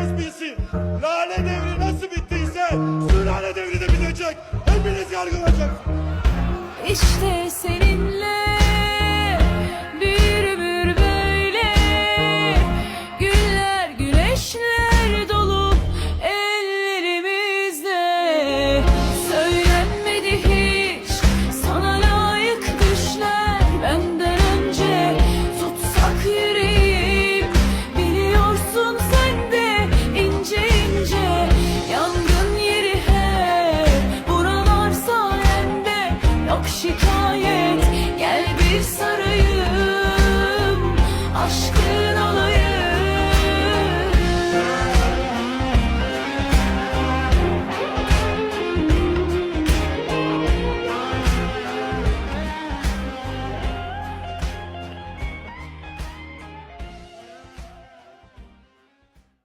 herkes bilsin. Lale devri nasıl bittiyse sülale devri de bitecek. Hepiniz yargılanacaksınız. İşte seninle